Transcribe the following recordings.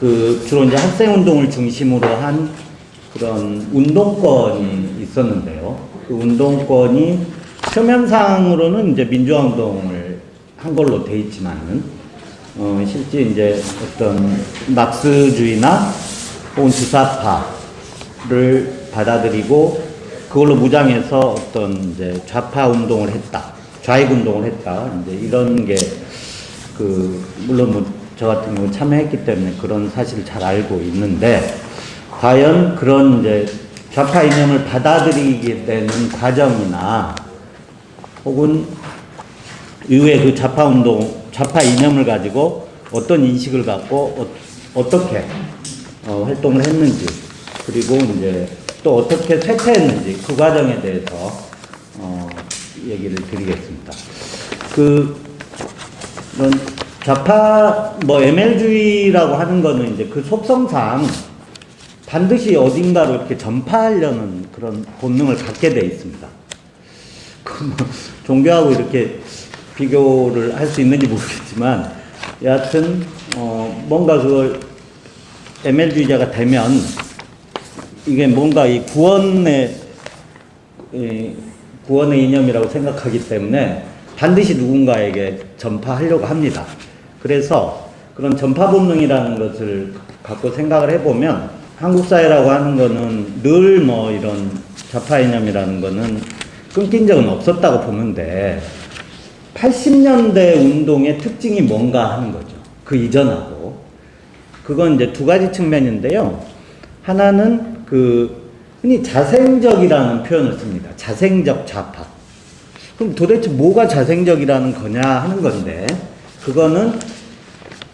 그 주로 이제 학생 운동을 중심으로 한 그런 운동권이 있었는데요. 그 운동권이 표면상으로는 이제 민주화 운동을 한 걸로 돼 있지만은 어 실제 이제 어떤 막스주의나 혹은 주사파를 받아들이고 그걸로 무장해서 어떤 이제 좌파 운동을 했다, 좌익 운동을 했다, 이제 이런 게 그 물론 뭐 저 같은 경우 참여했기 때문에 그런 사실을 잘 알고 있는데 과연 그런 이제 좌파 이념을 받아들이게 되는 과정이나 혹은 이후에 그 좌파 운동, 좌파 이념을 가지고 어떤 인식을 갖고 어, 떻게 어, 활동을 했는지 그리고 이제 또 어떻게 쇠퇴했는지 그 과정에 대해서 어, 얘기를 드리겠습니다. 그 이런 좌파 뭐 ML주의라고 하는 거는 이제 그 속성상 반드시 어딘가로 이렇게 전파하려는 그런 본능을 갖게 돼 있습니다. 그뭐 종교하고 이렇게 비교를 할 수 있는지 모르겠지만 여하튼 어 뭔가 그걸 ML주의자가 되면 이게 뭔가 이 구원의 이 구원의 이념이라고 생각하기 때문에 반드시 누군가에게 전파하려고 합니다. 그래서 그런 전파 본능이라는 것을 갖고 생각을 해보면 한국 사회라고 하는 거는 늘 뭐 이런 좌파 이념이라는 거는 끊긴 적은 없었다고 보는데 80년대 운동의 특징이 뭔가 하는 거죠. 그 이전하고. 그건 이제 두 가지 측면인데요. 하나는 그 흔히 자생적이라는 표현을 씁니다. 자생적 좌파. 그럼 도대체 뭐가 자생적이라는 거냐 하는 건데, 그거는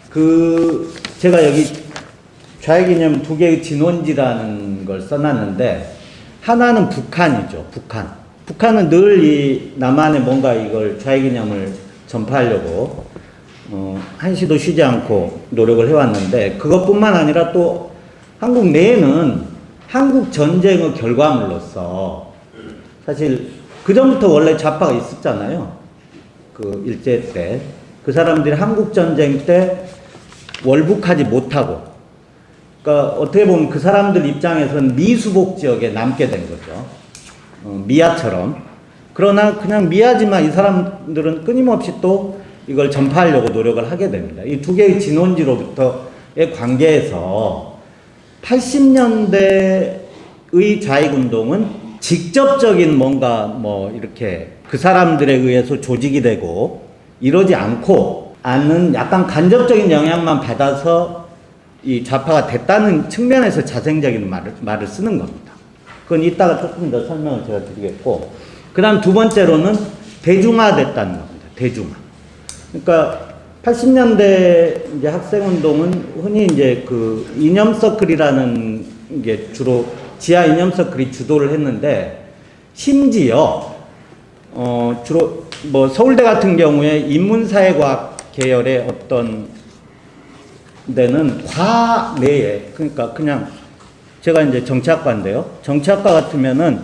그 제가 여기 좌익 이념 두 개의 진원지라는 걸 써놨는데, 하나는 북한이죠. 북한. 북한은 늘 이 남한에 뭔가 이걸 좌익 이념을 전파하려고 어, 한시도 쉬지 않고 노력을 해왔는데 그것뿐만 아니라 또 한국 내에는 한국 전쟁의 결과물로서 사실 그 전부터 원래 좌파가 있었잖아요. 그 일제 때 그 사람들이 한국 전쟁 때 월북하지 못하고 그러니까 어떻게 보면 그 사람들 입장에서는 미수복 지역에 남게 된 거죠. 어, 미아처럼. 그러나 그냥 미아지만 이 사람들은 끊임없이 또 이걸 전파하려고 노력을 하게 됩니다. 이 두 개의 진원지로부터의 관계에서 80년대의 좌익운동은 직접적인 뭔가 뭐 이렇게 그 사람들에 의해서 조직이 되고 이러지 않고 않는 약간 간접적인 영향만 받아서 이 좌파가 됐다는 측면에서 자생적인 말을, 말을 쓰는 겁니다. 그건 이따가 조금 더 설명을 제가 드리겠고, 그 다음 두 번째로는 대중화됐다는 겁니다. 대중화. 그러니까 80년대 이제 학생운동은 흔히 이제 그 이념 서클이라는 게 주로 지하 이념 서클이 주도를 했는데, 심지어, 어, 주로 뭐 서울대 같은 경우에 인문사회과학 계열의 어떤 데는 과 내에, 그러니까 그냥 제가 이제 정치학과인데요. 정치학과 같으면은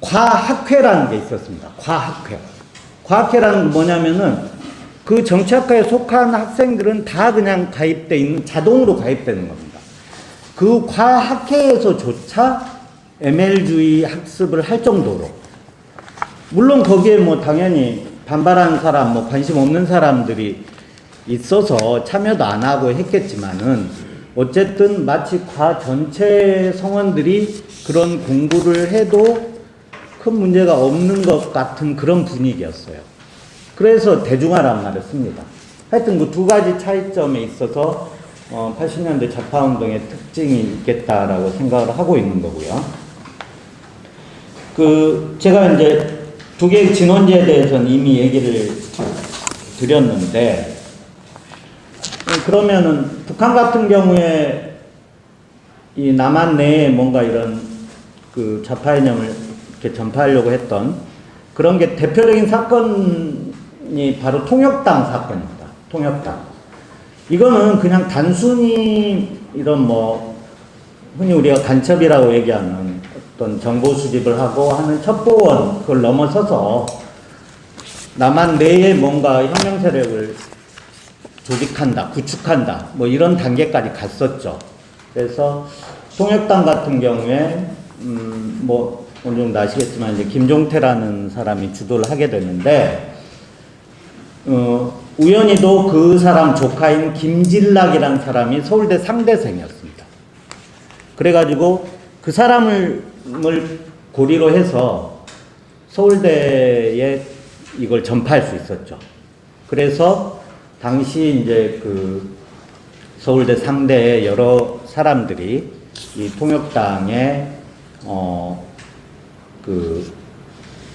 과학회라는 게 있었습니다. 과학회. 과학회라는 건 뭐냐면은 그 정치학과에 속한 학생들은 다 그냥 가입돼 있는 자동으로 가입되는 겁니다. 그 과학회에서조차 ML주의 학습을 할 정도로 물론 거기에 뭐 당연히 반발하는 사람, 뭐 관심 없는 사람들이 있어서 참여도 안 하고 했겠지만은 어쨌든 마치 과 전체 성원들이 그런 공부를 해도 큰 문제가 없는 것 같은 그런 분위기였어요. 그래서 대중화란 말을 씁니다. 하여튼 그 두 가지 차이점에 있어서 어, 80년대 좌파 운동의 특징이 있겠다라고 생각을 하고 있는 거고요. 그 제가 이제 두 개의 진원지에 대해서는 이미 얘기를 드렸는데 그러면은 북한 같은 경우에 이 남한 내에 뭔가 이런 그 좌파 이념을 이렇게 전파하려고 했던 그런 게 대표적인 사건이 바로 통역당 사건입니다. 통역당. 이거는 그냥 단순히 이런 뭐 흔히 우리가 간첩이라고 얘기하는 어떤 정보 수집을 하고 하는 첩보원 그걸 넘어서서 남한 내에 뭔가 혁명 세력을 조직한다, 구축한다, 뭐 이런 단계까지 갔었죠. 그래서 통역당 같은 경우에 음, 뭐 어느 정도 아시겠지만 이제 김종태라는 사람이 주도를 하게 되는데 어, 우연히도 그 사람 조카인 김진락이라는 사람이 서울대 상대생이었습니다. 그래가지고 그 사람을 을 고리로 해서 서울대에 이걸 전파할 수 있었죠. 그래서 당시 이제 그 서울대 상대의 여러 사람들이 이 통역당에 어 그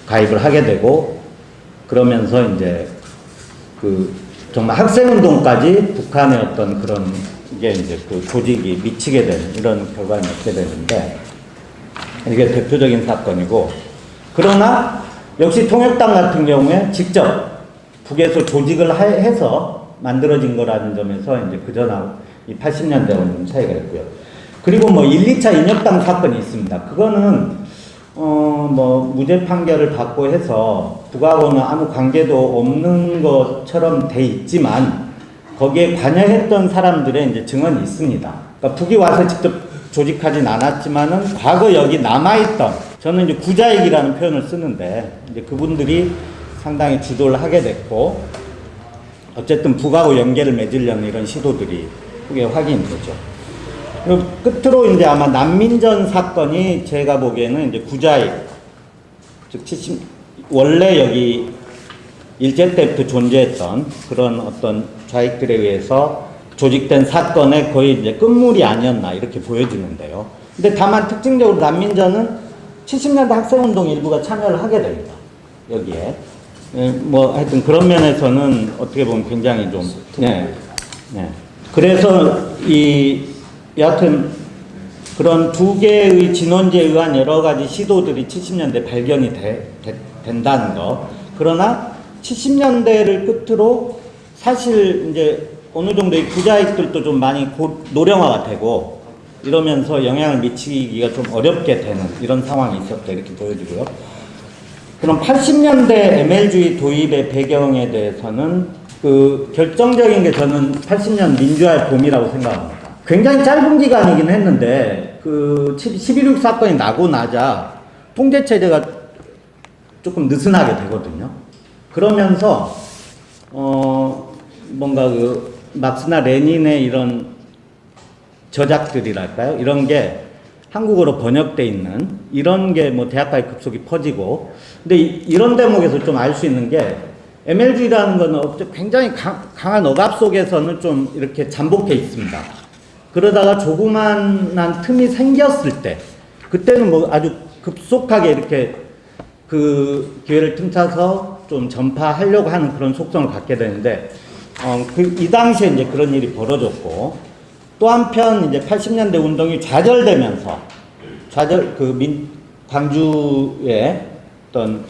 가입을 하게 되고 그러면서 이제 그 정말 학생운동까지 북한의 어떤 그런 게 이제 그 조직이 미치게 되는 이런 결과를 맺게 되는데 이게 대표적인 사건이고 그러나 역시 통역당 같은 경우에 직접 북에서 조직을 하- 해서 만들어진 거라는 점에서 이제 그전하고 이 80년대하고는 좀 차이가 있고요. 그리고 뭐 1, 2차 인혁당 사건이 있습니다. 그거는 어 뭐 무죄 판결을 받고 해서 북하고는 아무 관계도 없는 것처럼 돼 있지만 거기에 관여했던 사람들의 이제 증언이 있습니다. 그러니까 북이 와서 직접 조직하진 않았지만은 과거 여기 남아있던 저는 이제 구자익이라는 표현을 쓰는데 이제 그분들이 상당히 주도를 하게 됐고 어쨌든 북하고 연계를 맺으려는 이런 시도들이 그게 확인이 되죠. 그리고 끝으로 이제 아마 난민전 사건이 제가 보기에는 이제 구자익 즉 70, 원래 여기 일제 때부터 존재했던 그런 어떤 좌익들에 의해서 조직된 사건의 거의 이제 끝물이 아니었나 이렇게 보여지는데요. 근데 다만 특징적으로 난민전은 70년대 학생운동 일부가 참여를 하게 됩니다. 여기에. 예, 뭐 하여튼 그런 면에서는 어떻게 보면 굉장히 좀, 네. 네. 그래서 이, 여하튼 그런 두 개의 진원지에 의한 여러 가지 시도들이 70년대 발견이 돼- 되- 된다는 거. 그러나 70년대를 끝으로 사실 이제 어느 정도 의 부자익들도 좀 많이 고- 노령화가 되고 이러면서 영향을 미치기가 좀 어렵게 되는 이런 상황이 있었다 이렇게 보여지고요. 그럼 80년대 ML주의 도입의 배경에 대해서는 그 결정적인 게 저는 80년 민주화의 봄이라고 생각합니다. 굉장히 짧은 기간이긴 했는데 그 11.6 사건이 나고 나자 통제 체제가 조금 느슨하게 되거든요. 그러면서 어 뭔가 그 막스나 레닌의 이런 저작들이랄까요? 이런 게 한국어로 번역돼 있는 이런 게 뭐 대학가에 급속히 퍼지고 근데 이, 이런 대목에서 좀 알 수 있는 게 ML주의라는 거는 어째- 굉장히 강, 강한 억압 속에서는 좀 이렇게 잠복해 있습니다. 그러다가 조그만한 틈이 생겼을 때 그때는 뭐 아주 급속하게 이렇게 그 기회를 틈타서 좀 전파하려고 하는 그런 속성을 갖게 되는데 어, 그, 이 당시에 이제 그런 일이 벌어졌고 또 한편 이제 80년대 운동이 좌절되면서 좌절 그 민, 광주의 어떤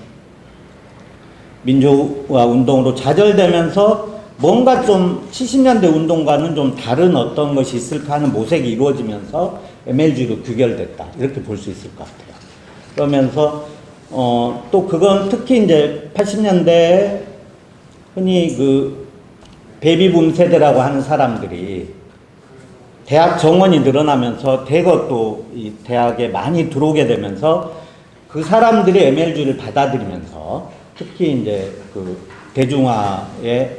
민주화 운동으로 좌절되면서 뭔가 좀 70년대 운동과는 좀 다른 어떤 것이 있을까 하는 모색이 이루어지면서 MLG로 규결됐다. 이렇게 볼 수 있을 것 같아요. 그러면서 어, 또 그건 특히 이제 80년대 흔히 그 베이비붐 세대라고 하는 사람들이 대학 정원이 늘어나면서 대거 또 이 대학에 많이 들어오게 되면서 그 사람들이 ML주를 받아들이면서 특히 이제 그 대중화의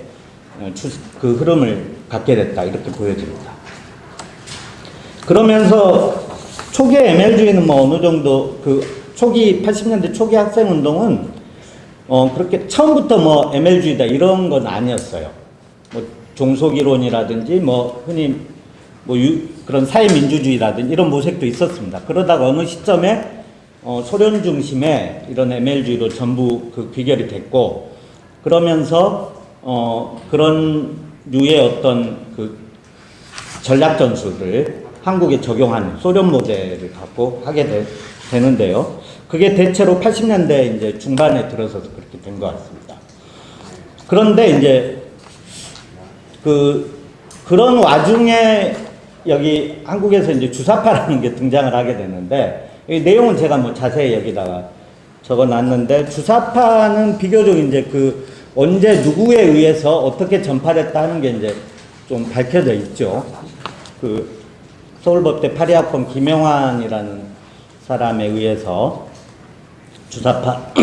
그 흐름을 갖게 됐다 이렇게 보여집니다. 그러면서 초기 ML주의는 뭐 어느 정도 그 초기 80년대 초기 학생 운동은 어 그렇게 처음부터 뭐 ML주의다 이런 건 아니었어요. 뭐 종속 이론이라든지 뭐 흔히 뭐 유, 그런 사회민주주의라든지 이런 모색도 있었습니다. 그러다가 어느 시점에 어, 소련 중심의 이런 ML주의로 전부 그 귀결이 됐고 그러면서 어, 그런 류의 어떤 그 전략 전술을 한국에 적용하는 소련 모델을 갖고 하게 되, 되는데요. 그게 대체로 80년대 이제 중반에 들어서서 그렇게 된 것 같습니다. 그런데 이제 그 그런 와중에 여기 한국에서 이제 주사파라는 게 등장을 하게 되는데 이 내용은 제가 뭐 자세히 여기다가 적어 놨는데 주사파는 비교적 이제 그 언제 누구에 의해서 어떻게 전파됐다 하는 게 이제 좀 밝혀져 있죠. 그 서울법대 파리학번 김영환이라는 사람에 의해서 주사파가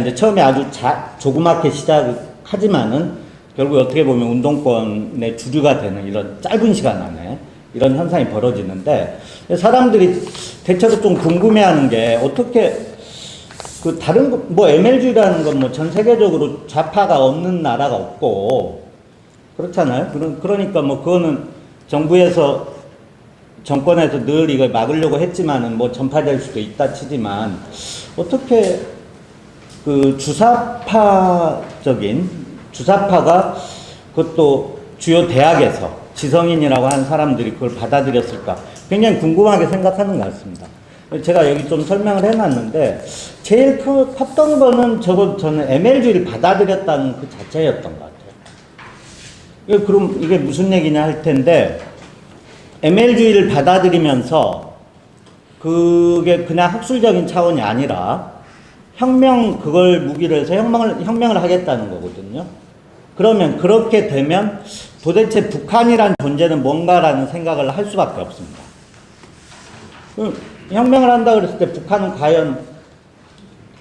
이제 처음에 아주 자, 조그맣게 시작하지만은 결국 어떻게 보면 운동권의 주류가 되는 이런 짧은 시간 안에 이런 현상이 벌어지는데 사람들이 대체로 좀 궁금해하는 게 어떻게 그 다른 거- 뭐 ML주의라는 건 뭐 전 세계적으로 좌파가 없는 나라가 없고 그렇잖아요. 그러, 그러니까 뭐 그거는 정부에서 정권에서 늘 이걸 막으려고 했지만은 뭐 전파될 수도 있다 치지만 어떻게 그 주사파적인 주사파가 그것도 주요 대학에서 지성인이라고 하는 사람들이 그걸 받아들였을까 굉장히 궁금하게 생각하는 것 같습니다. 제가 여기 좀 설명을 해놨는데 제일 크, 컸던 거는 저거 저는 ML주의를 받아들였다는 그 자체였던 것 같아요. 그럼 이게 무슨 얘기냐 할 텐데 ML주의를 받아들이면서 그게 그냥 학술적인 차원이 아니라 혁명 그걸 무기로 해서 혁명을 혁명을 하겠다는 거거든요. 그러면 그렇게 되면 도대체 북한이란 존재는 뭔가라는 생각을 할 수밖에 없습니다. 그 혁명을 한다 그랬을 때 북한은 과연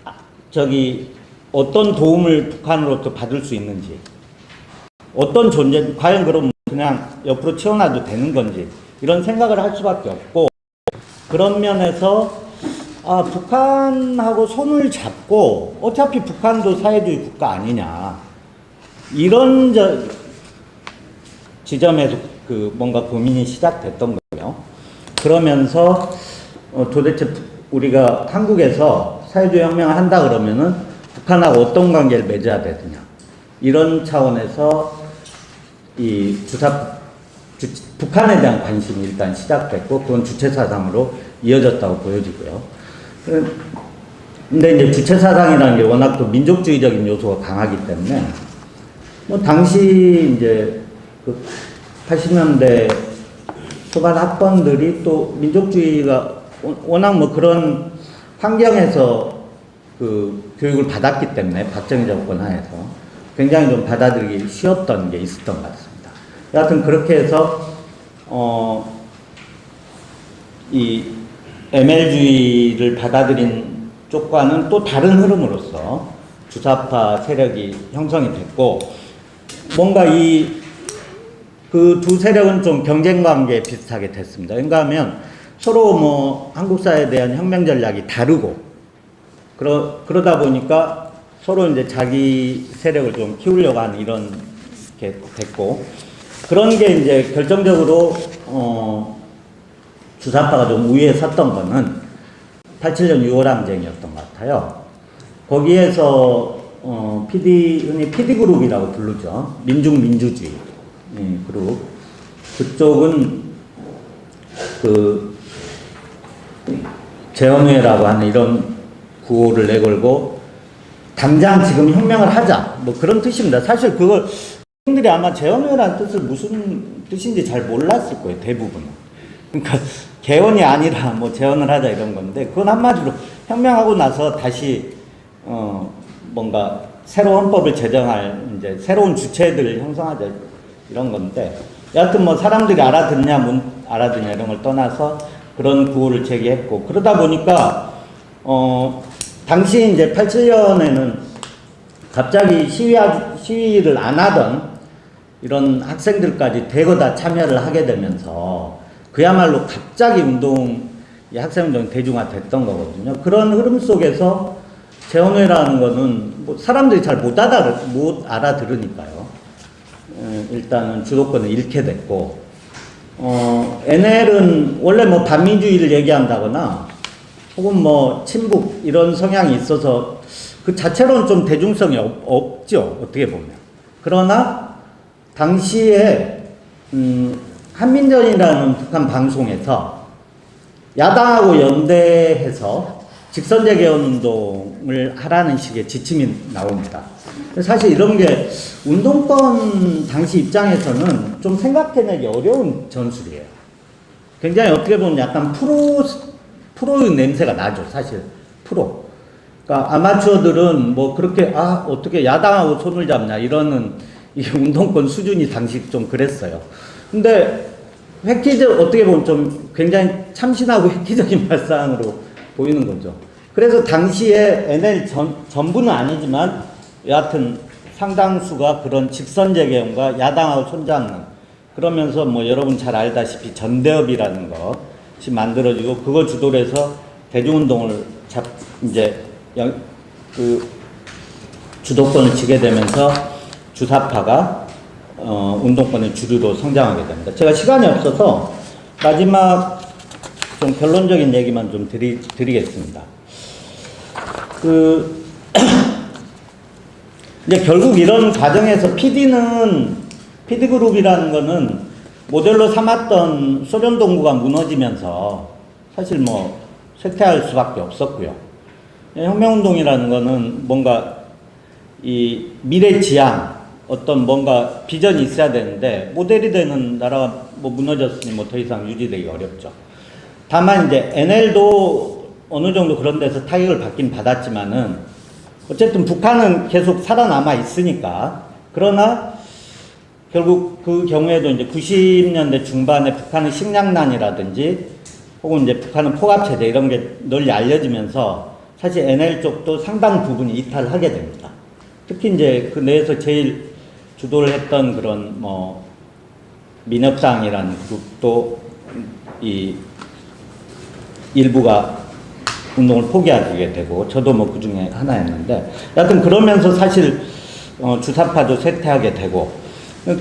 아, 저기 어떤 도움을 북한으로부터 받을 수 있는지 어떤 존재 과연 그럼 그냥 옆으로 치워놔도 되는 건지 이런 생각을 할 수밖에 없고 그런 면에서 아 북한하고 손을 잡고 어차피 북한도 사회주의 국가 아니냐 이런 저 지점에서 그 뭔가 고민이 시작됐던 거예요. 그러면서 어, 도대체 부- 우리가 한국에서 사회주의 혁명을 한다 그러면은 북한하고 어떤 관계를 맺어야 되느냐 이런 차원에서 이 주사 주, 북한에 대한 관심이 일단 시작됐고 그건 주체 사상으로 이어졌다고 보여지고요. 그- 근데 이제 주체 사상이라는 게 워낙 또 민족주의적인 요소가 강하기 때문에 뭐 당시 이제 그 80년대 초반 학번들이 또 민족주의가 워- 워낙 뭐 그런 환경에서 그 교육을 받았기 때문에 박정희 정권 하에서 굉장히 좀 받아들이기 쉬웠던 게 있었던 것 같습니다. 여하튼 그렇게 해서 어, 이 ML주의를 받아들인 쪽과는 또 다른 흐름으로서 주사파 세력이 형성이 됐고 뭔가 이 그 두 세력은 좀 경쟁 관계에 비슷하게 됐습니다. 그러니까 하면 서로 뭐 한국 사회에 대한 혁명 전략이 다르고 그러, 그러다 보니까 서로 이제 자기 세력을 좀 키우려고 하는 이런 게 됐고 그런 게 이제 결정적으로 어 주사파가 좀 우위에 섰던 거는 87년 6월 항쟁이었던 것 같아요. 거기에서 어, PD 흔히 PD 그룹이라고 부르죠. 민중 민주주의 예, 그룹 그쪽은 그 재헌회라고 하는 이런 구호를 내걸고 당장 지금 혁명을 하자 뭐 그런 뜻입니다. 사실 그걸 분들이 아마 재헌회라는 뜻을 무슨 뜻인지 잘 몰랐을 거예요 대부분은. 그러니까 개헌이 아니라 뭐 재헌을 하자 이런 건데 그건 한마디로 혁명하고 나서 다시 어 뭔가 새로운 헌법을 제정할 이제 새로운 주체들을 형성하자 이런 건데 여하튼 뭐 사람들이 알아듣냐 못 알아듣냐 이런 걸 떠나서 그런 구호를 제기했고 그러다 보니까 어 당시 이제 87년에는 갑자기 시위 시위를 안 하던 이런 학생들까지 대거 다 참여를 하게 되면서 그야말로 갑자기 운동, 이 학생운동이 대중화 됐던 거거든요. 그런 흐름 속에서 재헌회라는 거는 뭐 사람들이 잘 못 알아, 못 알아들으니까요. 에, 일단은 주도권을 잃게 됐고, 어, NL은 원래 뭐 반민주의를 얘기한다거나 혹은 뭐 친북 이런 성향이 있어서 그 자체로는 좀 대중성이 없, 없죠. 어떻게 보면. 그러나 당시에 음, 한민전이라는 북한 방송에서 야당하고 연대해서 직선제 개헌 운동을 하라는 식의 지침이 나옵니다. 사실 이런 게 운동권 당시 입장에서는 좀 생각해내기 어려운 전술이에요. 굉장히 어떻게 보면 약간 프로, 프로의 냄새가 나죠, 사실. 프로. 그러니까 아마추어들은 뭐 그렇게 아 어떻게 야당하고 손을 잡냐 이러는 이게 운동권 수준이 당시 좀 그랬어요. 근데 획기적 어떻게 보면 좀 굉장히 참신하고 획기적인 발상으로 보이는 거죠. 그래서 당시에 NL 전, 전부는 아니지만 여하튼 상당수가 그런 직선 재개헌과 야당하고 손잡는 그러면서 뭐 여러분 잘 알다시피 전대협이라는 것이 만들어지고 그거 주도를 해서 대중운동을 잡 이제 영, 그 주도권을 쥐게 되면서 주사파가 어, 운동권의 주류로 성장하게 됩니다. 제가 시간이 없어서 마지막 좀 결론적인 얘기만 좀 드리, 드리겠습니다. 그 이제 결국 이런 과정에서 PD는 PD 그룹이라는 거는 모델로 삼았던 소련 동구가 무너지면서 사실 뭐 쇠퇴할 수밖에 없었고요. 혁명운동이라는 거는 뭔가 이 미래 지향 어떤 뭔가 비전이 있어야 되는데 모델이 되는 나라가 뭐 무너졌으니 뭐 더 이상 유지되기 어렵죠. 다만 이제 NL도 어느 정도 그런 데서 타격을 받긴 받았지만은 어쨌든 북한은 계속 살아남아 있으니까 그러나 결국 그 경우에도 이제 90년대 중반에 북한은 식량난이라든지 혹은 이제 북한은 포갑체제 이런 게 널리 알려지면서 사실 NL 쪽도 상당 부분이 이탈하게 됩니다. 특히 이제 그 내에서 제일 주도를 했던 그런 뭐 민혁당이라는 그룹도 이 일부가 운동을 포기하게 되고 저도 뭐 그 중에 하나였는데 여하튼 그러면서 사실 어, 주사파도 쇠퇴하게 되고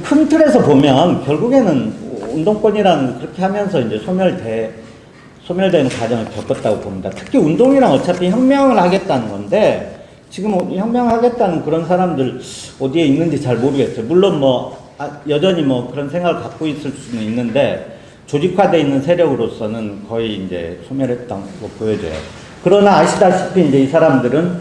큰 틀에서 보면 결국에는 운동권이라는 거 그렇게 하면서 이제 소멸돼 소멸되는 과정을 겪었다고 봅니다. 특히 운동이랑 어차피 혁명을 하겠다는 건데 지금 혁명하겠다는 그런 사람들 어디에 있는지 잘 모르겠어요. 물론 뭐 아, 여전히 뭐 그런 생각을 갖고 있을 수는 있는데 조직화되어 있는 세력으로서는 거의 이제 소멸했다고 보여져요. 그러나 아시다시피 이제 이 사람들은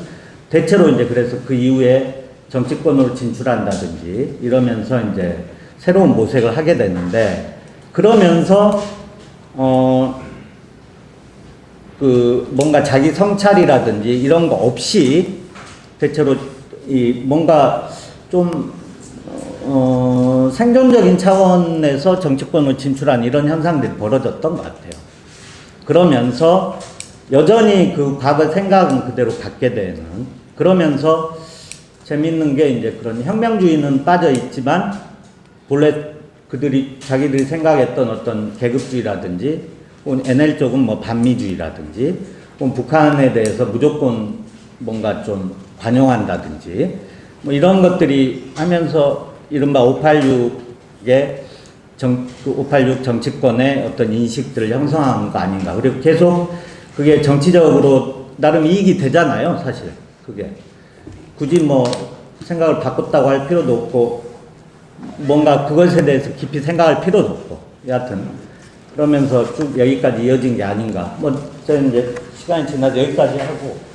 대체로 이제 그래서 그 이후에 정치권으로 진출한다든지 이러면서 이제 새로운 모색을 하게 되는데 그러면서 어 그 뭔가 자기 성찰이라든지 이런 거 없이 대체로 이 뭔가 좀 어, 생존적인 차원에서 정치권으로 진출한 이런 현상들이 벌어졌던 것 같아요. 그러면서 여전히 그 과거 생각은 그대로 갖게 되는 그러면서 재밌는 게 이제 그런 혁명주의는 빠져 있지만 본래 그들이 자기들이 생각했던 어떤 계급주의라든지 혹은 NL 쪽은 뭐 반미주의라든지 혹은 북한에 대해서 무조건 뭔가 좀 관용한다든지 뭐 이런 것들이 하면서 이른바 586의 정, 그 586 정치권의 어떤 인식들을 형성한 거 아닌가. 그리고 계속 그게 정치적으로 나름 이익이 되잖아요, 사실. 그게. 굳이 뭐 생각을 바꿨다고 할 필요도 없고 뭔가 그것에 대해서 깊이 생각할 필요도 없고. 여하튼. 그러면서 쭉 여기까지 이어진 게 아닌가. 뭐, 저는 이제 시간이 지나서 여기까지 하고